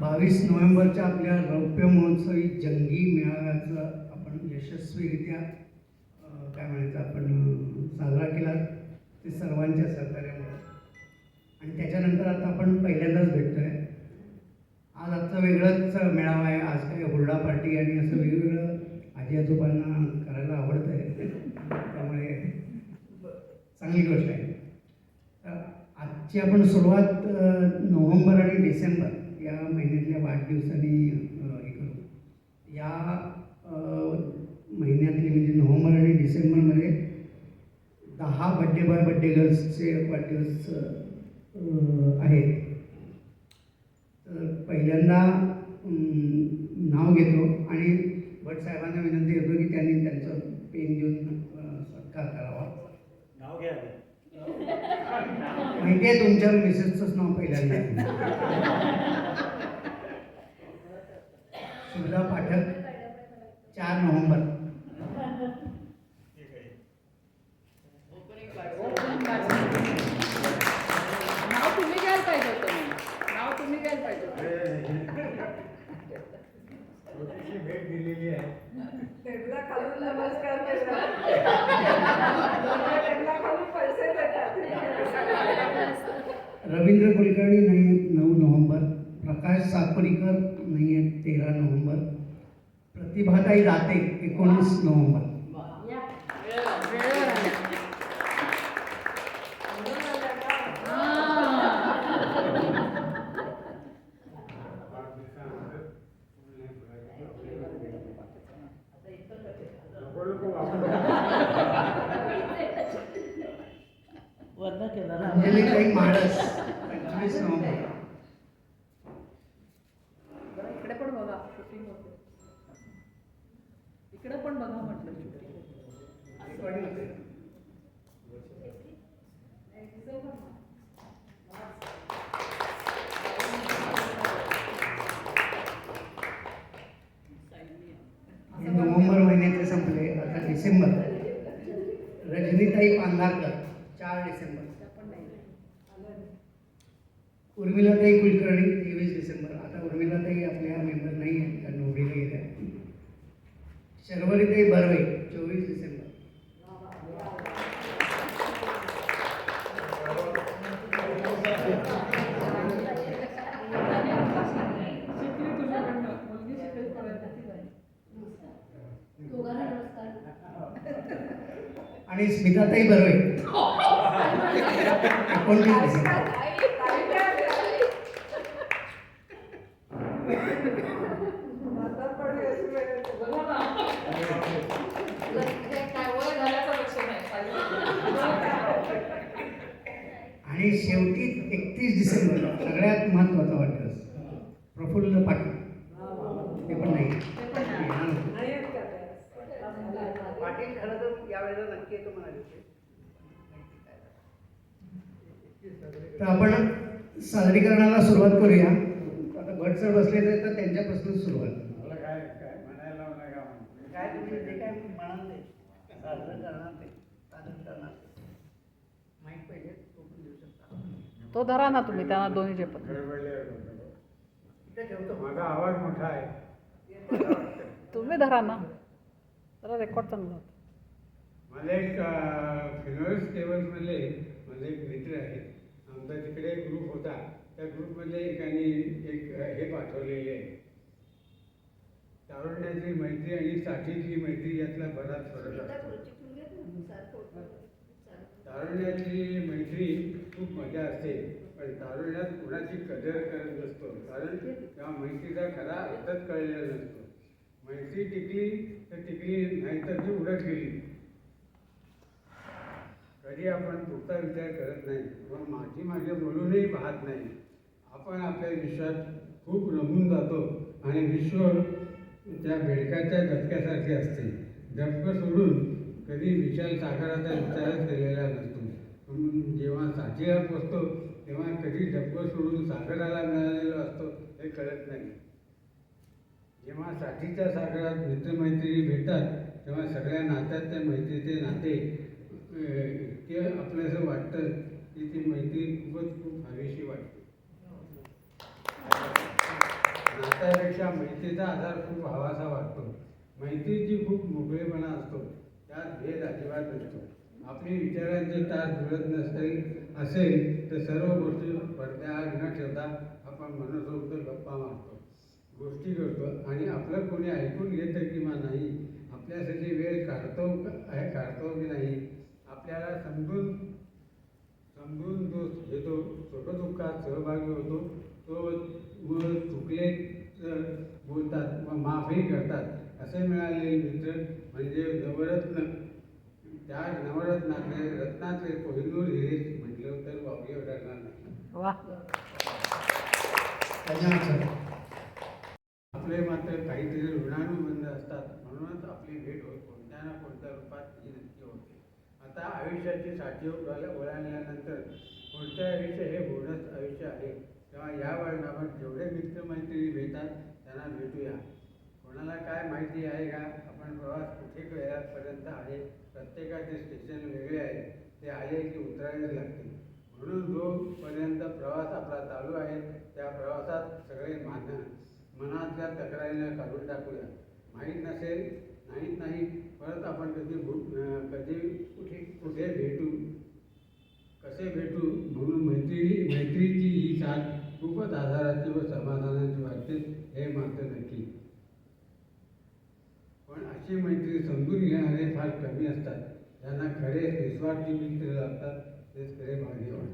बावीस नोव्हेंबरच्या आपल्या रौप्य महोत्सवी जंगी मेळाव्याचं आपण यशस्वीरित्या काय म्हणायचं आपण साजरा केला ते सर्वांच्या सहकार्यामुळे. आणि त्याच्यानंतर आता आपण पहिल्यांदाच भेटतोय. आज आजचा वेगळंच मेळावा आहे. आज काय हुरडा पार्टी आणि असं वेगवेगळं आजी आजोबांना करायला आवडतं आहे त्यामुळे चांगली गोष्ट आहे. आजची आपण सुरुवात नोव्हेंबर आणि डिसेंबर या महिन्यातल्या वाढदिवसांनी हे करू. या महिन्यातले महिन्यातली म्हणजे नोव्हेंबर आणि डिसेंबरमध्ये दहा बड्डे बॉय बड्डे गर्ल्सचे वाढदिवस आहेत. तर पहिल्यांदा नाव घेतो आणि भट साहेबांना विनंती करतो की त्यांनी त्यांचं पेन देऊन सत्कार करावा. नाव घ्या माहिती आहे तुमच्या मिसेसचंच नाव पहिल्यांदा सुधा पाठक चार नोव्हेंबर ठीक आहे नाव तुम्ही घ्यायला पाहिजे होतं. नाव तुम्ही घ्यायला पाहिजे होतं. छोटीशी भेट दिलेली आहे रवींद्र कुलकर्णी नाही आहेत नऊ नोव्हेंबर. प्रकाश सापरीकर नाही आहेत तेरा नोव्हेंबर. प्रतिभाताई दाते एकोणीस नोव्हेंबर. वेळेवर- वेळेवर आल्या. इकडे पण बघा शूटिंग होते. इकडे पण बघा म्हटलं शूटिंग नोव्हेंबर महिन्याचे संपले आता डिसेंबर. रजनीताई पांधारकर चार डिसेंबर. उर्मिलाताई कुलकर्णी तेवीस डिसेंबर. आता उर्मिलाताई आपल्या मेंबर नाही आहेत त्या नोकरीला गेल्या शर्वरीताई बर्वे चोवीस डिसेंबर. आणि स्मिताताई बर्वे. एकोणतीस डिसेंबर म्हातारपणी अशी वेळ येते. बघा ना. हे काय वय झाल्याचं लक्षण आहे. आणि शेवटी एकतीस डिसेंबर सगळ्यात महत्त्वाचा वाटतं. प्रफुल्ल पाटील. ते पण नाही? पाटील खरं तर यावेळेला नक्की येतो म्हणाले तर आपण सादरीकरणाला सुरुवात करूया. आता भट सर बसले तर त्यांच्यापासून सुरुवात. मला काय काय म्हणायला काय तुम्ही जे काय म्हणाल ते? सादर करणार ते सादर करणार माहीत पाहिजे. तो धरा ना तुम्ही त्यांना दोन्ही ठेवतो. माझा आवाज मोठा आहे. तुम्ही धरा ना. जरा रेकॉर्ड चांगला होता. मला एक फिनोल्स केबल्समधले माझे एक मित्र आहेत. आमचा तिकडे एक ग्रुप होता. त्या ग्रुपमधले एकाने एक हे पाठवलेले आहे. तारुण्याची मैत्री आणि साठीची मैत्री यातला बराच फरक असतो तारुण्यातली मैत्री खूप मजा असते पण तारुण्यात कुणाची कदर करत नसतो. कारण त्या मैत्रीचा खरा अर्थच कळलेला नसतो. मैत्री टिकली तर टिकली नाही तर ती उडत गेली. कधी आपण पुढचा विचार करत नाही मग माझी मागे बोलूनही पाहत नाही. आपण आपल्या विश्वात खूप रमून जातो आणि विश्व त्या बेडकाच्या धक्क्यासारखे असते. धक्क सोडून कधी विशाल सागराचा विचारच केलेला नसतो. म्हणून जेव्हा साचीला पोचतो तेव्हा कधी डबकं सोडून सागराला मिळालेलो असतो हे कळत नाही. जेव्हा साठीच्या सागरात मित्रमैत्रिणी भेटतात तेव्हा सगळ्या नात्यात त्या मैत्रीचे नाते इतके आपल्याला वाटतं की ती मैत्री खूपच खूप हवेशी वाटते. नात्यापेक्षा मैत्रीचा आधार खूप हवासा वाटतो. मैत्रीची खूप मोकळेपणा असतो. त्यात भेद अजिबात नसतो. आपली विचारांची तास जुळत नसेल असेल तर सर्व गोष्टी पडद्याआड न ठेवता आपण मनसोक्त गप्पा मारतो. गोष्टी करतो आणि आपलं कोणी ऐकून घेतं किंवा नाही आपल्यासाठी वेळ काढतो आहे काढतो की नाही आपल्याला समजून समजून जो घेतो सुखदुःखात सहभागी होतो तो व चुकले तर बोलतात व माफही करतात. असे मिळालेले मित्र म्हणजे नवरत्न. त्या नवरत्नातले रत्नातले कोहिनूर हिरे म्हटलं तर वावगे ठरणार नाही. आपले मात्र काहीतरी ऋणानुबंध असतात. म्हणूनच आपली भेट होत कोणत्या ना कोणत्या रूपात ती नक्की होते. आता आयुष्याची साठी ओलांडल्यानंतर पुढचे आयुष्य हे गोडच आयुष्य आहे. तेव्हा या वळणावर जेवढे मित्रमैत्रिणी भेटतात त्यांना भेटूया. कोणाला काय माहिती आहे का? आपण प्रवास कुठे वेळापर्यंत आहे? प्रत्येकाचे स्टेशन वेगळे आहे ते आले की उतरायला लागते म्हणून जोपर्यंत प्रवास आपला चालू आहे त्या प्रवासात सगळे मान मनातल्या तक्रारीला काढून टाकूया. माहीत नसेल नाहीत नाही परत आपण कधी भू- कधी कुठे कुठे भेटू? कसे भेटू? म्हणून मैत्री मैत्रीची ही साथ खूपच आधाराची व समाधानाची वाटते हे मात्र नक्की. पण अशी मैत्री समजून घेणारे फार कमी असतात. त्यांना खरे निस्वार्थी मित्र लागतात तेच खरे भाग्यवान.